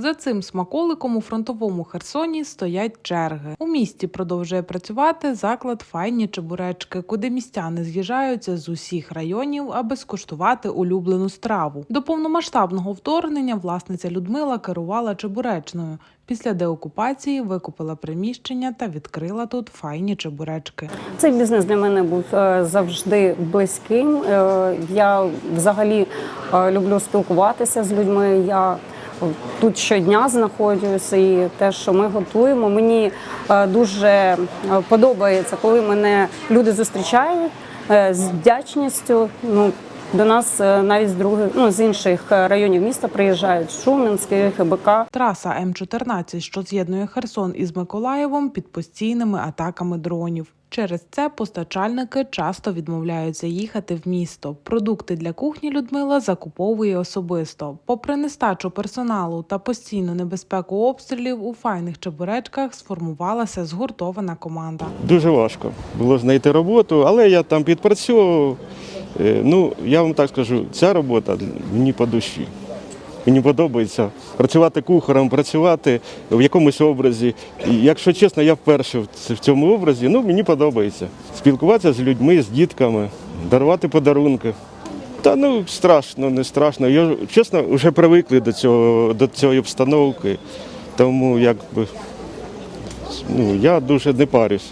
За цим смаколиком у фронтовому Херсоні стоять черги. У місті продовжує працювати заклад файні чебуречки, куди містяни з'їжджаються з усіх районів, аби скуштувати улюблену страву. До повномасштабного вторгнення власниця Людмила керувала чебуречною. Після деокупації викупила приміщення та відкрила тут файні чебуречки. Цей бізнес для мене був е, завжди близьким. Е, Я взагалі е, люблю спілкуватися з людьми. Я тут щодня знаходжуся, і те, що ми готуємо, мені е, дуже е, подобається, коли мене люди зустрічають е, з вдячністю. Ну, до нас е, навіть з других, ну з інших е, районів міста приїжджають Шуменський, ХБК. Траса М14, що з'єднує Херсон із Миколаєвом, під постійними атаками дронів. Через це постачальники часто відмовляються їхати в місто. Продукти для кухні Людмила закуповує особисто. Попри нестачу персоналу та постійну небезпеку обстрілів, у файних чебуречках сформувалася згуртована команда. Дуже важко було знайти роботу, але я там підпрацьовував. Е, Ну, я вам так скажу, ця робота мені по душі. Мені подобається працювати кухарем, працювати в якомусь образі. І, якщо чесно, я вперше в цьому образі, ну мені подобається. Спілкуватися з людьми, з дітками, дарувати подарунки. Та ну страшно, не страшно. Я чесно вже привикли до цього, до цієї обстановки. Тому якби ну, я дуже не парюсь.